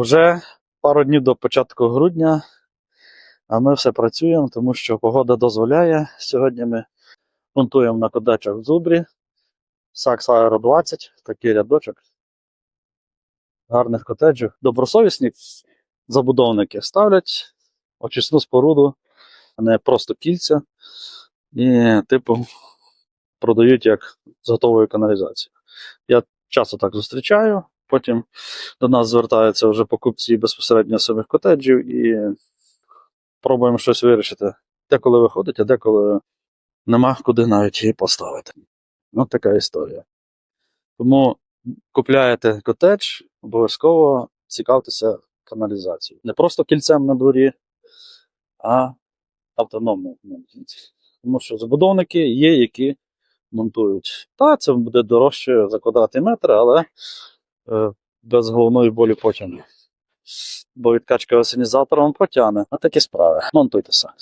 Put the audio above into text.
Вже пару днів до початку грудня, а ми все працюємо, тому що погода дозволяє. Сьогодні ми монтуємо на кодачах в зубрі. Сакс Аеро 20, такий рядочок. Гарних котеджів. Добросовісні забудовники ставлять очисну споруду, а не просто кільця. І, типу, продають як з готовою каналізацією. Я часто так зустрічаю. Потім до нас звертаються вже покупці безпосередньо самих котеджів і пробуємо щось вирішити. Деколи виходить, а деколи нема куди навіть її поставити. Ось така історія. Тому купляєте котедж, обов'язково цікавтеся каналізацією. Не просто кільцем на дворі, а каналізацією. Тому що забудовники є, які монтують. Та, це буде дорожче за квадратний метр, але без головної болі потім. Бо відкачка осенізатором протягне, А такі справи. Монтуйте самі.